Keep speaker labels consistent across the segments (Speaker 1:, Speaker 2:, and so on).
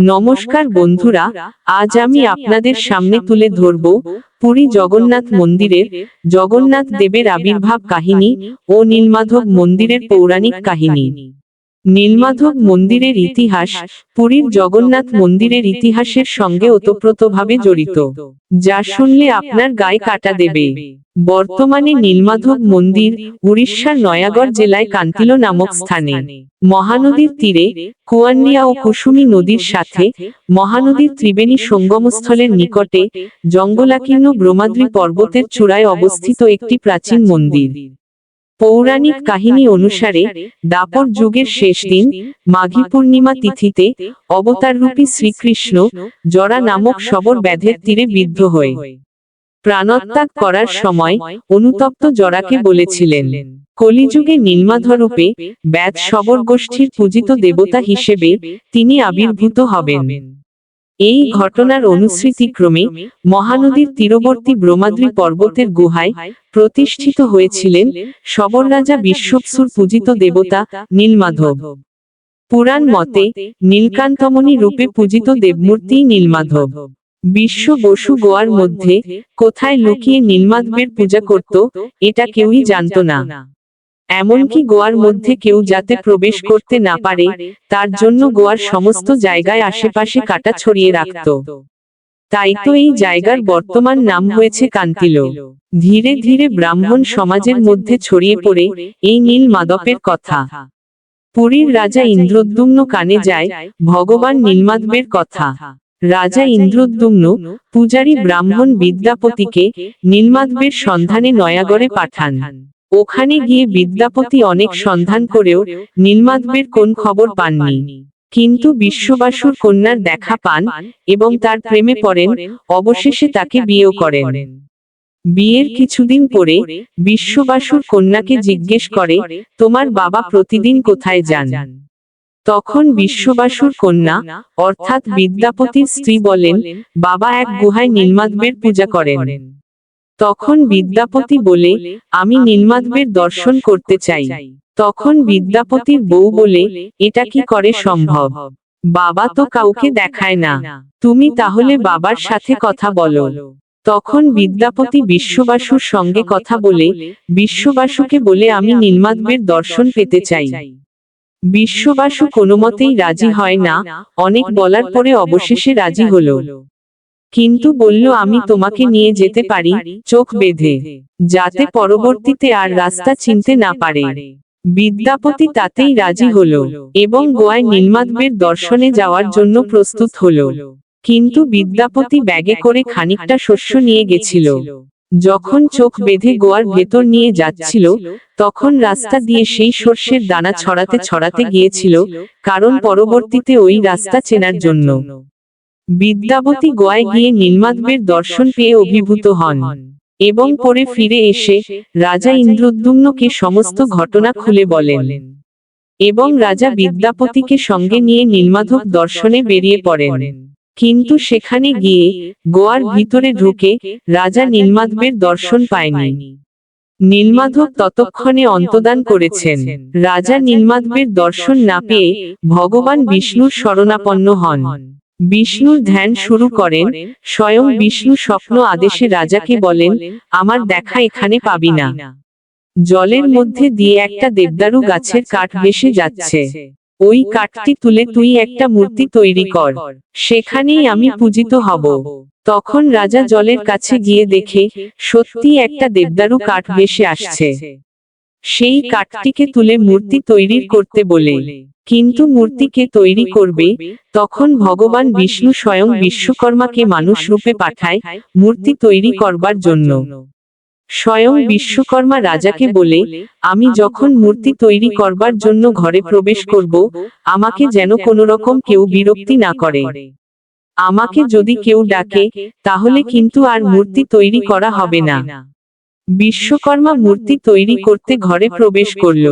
Speaker 1: নমস্কার বন্ধুরা আজ আমি আপনাদের সামনে তুলে ধরব পুরী জগন্নাথ মন্দিরের জগন্নাথ দেবের আবির্ভাব কাহিনী ও নীলমাধব মন্দিরের পৌরাণিক কাহিনী। নীলমাধব মন্দিরের ইতিহাস, পুরীর জগন্নাথ মন্দিরের ইতিহাসের সঙ্গে ওতপ্রোতভাবে জড়িত, যা শুনলে আপনার গায়ে কাটা দেবে। বর্তমানে নীলমাধব মন্দির উড়িষ্যার নয়াগড় জেলায় কান্তিলো নামক স্থানে। মহানদীর তীরে, কুয়ান্নিয়া ও কুসুমী নদীর সাথে, মহানদীর ত্রিবেণী সঙ্গমস্থলের নিকটে, জঙ্গলাকীর্ণ ব্রহ্মাদ্রি পর্বতের চূড়ায় অবস্থিত একটি প্রাচীন মন্দির। পৌরাণিক কাহিনী অনুসারে, দাপর যুগের শেষ দিন, মাঘী পূর্ণিমা তিথিতে অবতাররূপী শ্রীকৃষ্ণ জরা নামক শবর ব্যাধের তীরে বিদ্ধ হয়ে প্রাণত্যাগ করার সময় অনুতপ্ত জরাকে বলেছিলেন, কলিযুগে নীলমাধরূপে ব্যাধ সবর গোষ্ঠীর পূজিত দেবতা হিসেবে তিনি আবির্ভূত হবেন। এই ঘটনার অনুস্মৃতিক্রমে মহানদীর তীরবর্তী ব্রহ্মাদ্রি পর্বতের গুহায় প্রতিষ্ঠিত হয়েছিলেন শবর রাজা বিশ্বপসুর পূজিত দেবতা নীলমাধব। পুরাণ মতে নীলকান্তমণি রূপে পূজিত দেবমূর্তি নীলমাধব। বিশ্ব বসু গোয়ার মধ্যে কোথায় লুকিয়ে নীলমাধবের পূজা করত, এটা কেউই জানত না। এমনকি গোয়ার মধ্যে কেউ যাতে প্রবেশ করতে না পারে তার জন্য গোয়ার সমস্ত জায়গায় আশেপাশে কাটা ছড়িয়ে রাখত। তাই তো এই জায়গার বর্তমান নাম হয়েছে কান্তিলো। ধীরে ধীরে ব্রাহ্মণ সমাজের মধ্যে ছড়িয়ে পড়ে এই নীল মাদপের কথা। পুরীর রাজা ইন্দ্রদ্যুম্ন কানে যায় ভগবান নীলমাধবের কথা। রাজা ইন্দ্রদ্যুম্ন পূজারী ব্রাহ্মণ বিদ্যাপতিকে নীলমাধবের সন্ধানে নয়াগড়ে পাঠান। ওখানে গিয়ে বিদ্যাপতি অনেক সন্ধান করেও নীলমাধবের কোন খবর পাননি। কিন্তু বিশ্ববাসুর কন্যার দেখা পান এবং তার প্রেমে পড়েন, অবশেষে তাকে বিয়েও করেন। বিয়ের কিছুদিন পরে বিশ্ববাসুর কন্যাকে জিজ্ঞেস করে, তোমার বাবা প্রতিদিন কোথায় যান? তখন বিশ্ববাসুর কন্যা, অর্থাৎ বিদ্যাপতির স্ত্রী বলেন, বাবা এক গুহায় নীলমাধবের পূজা করেন। তখন বিদ্যাপতি বলে আমি নীলমাধবের দর্শন করতে চাই। তখন বিদ্যাপতির বউ বলে এটা কি করে সম্ভব? বাবা তো কাউকে দেখায় না। তুমি তাহলে বাবার সাথে কথা বলো। তখন বিদ্যাপতি বিশ্ববাসুর সঙ্গে কথা বলে বিশ্ববাসুকে বলে আমি নীলমাধবের দর্শন পেতে চাই। বিশ্ববাসু কোনো মতেই রাজি হয় না। অনেক বলার পরে অবশেষে রাজি হলো। কিন্তু বলল, আমি তোমাকে নিয়ে যেতে পারি, চোখ বেঁধে, যাতে পরবর্তীতে আর রাস্তা চিনতে না পারে। বিদ্যাপতি তাতেই রাজি হলো এবং গোয়ায় নীলমাধবের দর্শনে যাওয়ার জন্য প্রস্তুত হল। কিন্তু বিদ্যাপতি ব্যাগে করে খানিকটা শস্য নিয়ে গেছিল। যখন চোখ বেঁধে গোয়ার ভেতর নিয়ে যাচ্ছিল, তখন রাস্তা দিয়ে সেই সর্ষের দানা ছড়াতে ছড়াতে গিয়েছিল, কারণ পরবর্তীতে ওই রাস্তা চেনার জন্য। বিদ্যাবতী গোয়ায় গিয়ে নীলমাধবের দর্শন পেয়ে অভিভূত হন এবং পরে ফিরে এসে রাজা ইন্দ্রদ্যুম্নকে সমস্ত ঘটনা খুলে বলেন এবং রাজা বিদ্যাপতিকে সঙ্গে নিয়ে নীলমাধব দর্শনে বেরিয়ে পড়েন। কিন্তু সেখানে গিয়ে গোয়ার ভিতরে ঢুকে রাজা নীলমাধবের দর্শন পায়নি। নীলমাধব ততক্ষণে অন্তদান করেছেন। রাজা নীলমাধবের দর্শন না পেয়ে ভগবান বিষ্ণুর শরণাপন্ন হন। বিষ্ণুর ধ্যান শুরু করেন স্বয়ং বিষ্ণু স্বপ্ন আদেশে রাজাকে বলেন আমার দেখা এখানে পাবি না। জলের মধ্যে দিয়ে একটা দেবদারু গাছের কাঠ ভেসে যাচ্ছে। ওই কাঠটি তুলে তুই একটা মূর্তি তৈরি কর। সেখানেই আমি পূজিত হব। তখন রাজা জলের কাছে গিয়ে দেখে সত্যি একটা দেবদারু কাঠ ভেসে আসছে। সেই কাঠটিকে তুলে মূর্তি তৈরি করতে বলে। কিন্তু মূর্তিকে তৈরি করবে তখন ভগবান বিষ্ণু স্বয়ং বিশ্বকর্মাকে মানুষ রূপে পাঠায় মূর্তি তৈরি করবার জন্য। স্বয়ং বিশ্বকর্মা রাজাকে বলে আমি যখন মূর্তি তৈরি করবার জন্য ঘরে প্রবেশ করব আমাকে যেন কোনো রকম কেউ বিরক্তি না করে। আমাকে যদি কেউ ডাকে তাহলে কিন্তু আর মূর্তি তৈরি করা হবে না। বিশ্বকর্মা মূর্তি তৈরি করতে ঘরে প্রবেশ করল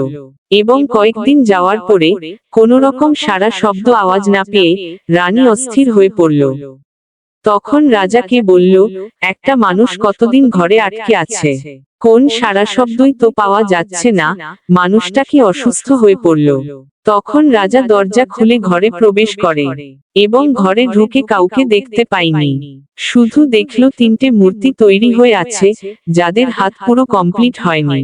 Speaker 1: এবং কয়েকদিন যাওয়ার পরে কোন রকম সারা শব্দ আওয়াজ না পেয়ে রানী অস্থির হয়ে পড়ল। তখন রাজাকে বলল, একটা মানুষ কতদিন ঘরে আটকে আছে? কোন সারা শব্দই তো পাওয়া যাচ্ছে না। মানুষটা কি অসুস্থ হয়ে পড়ল। তখন রাজা দরজা খুলে ঘরে প্রবেশ করে এবং ঘরে ঢুকে কাউকে দেখতে পাইনি শুধু দেখল তিনটে মূর্তি তৈরি হয়ে আছে যাদের হাত পুরো কমপ্লিট হয়নি।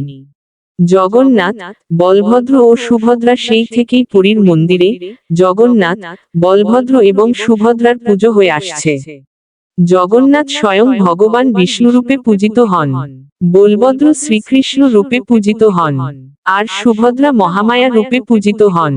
Speaker 1: জগন্নাথ বলভদ্র ও সুভদ্রা সেই থেকেই পুরীর মন্দিরে জগন্নাথ বলভদ্র এবং সুভদ্রার পুজো হয়ে আসছে। জগন্নাথ স্বয়ং ভগবান বিষ্ণুরূপে পূজিত হন। বলভদ্র শ্রীকৃষ্ণ রূপে পূজিত হন। আর সুভদ্রা মহামায়া রূপে পূজিত হন।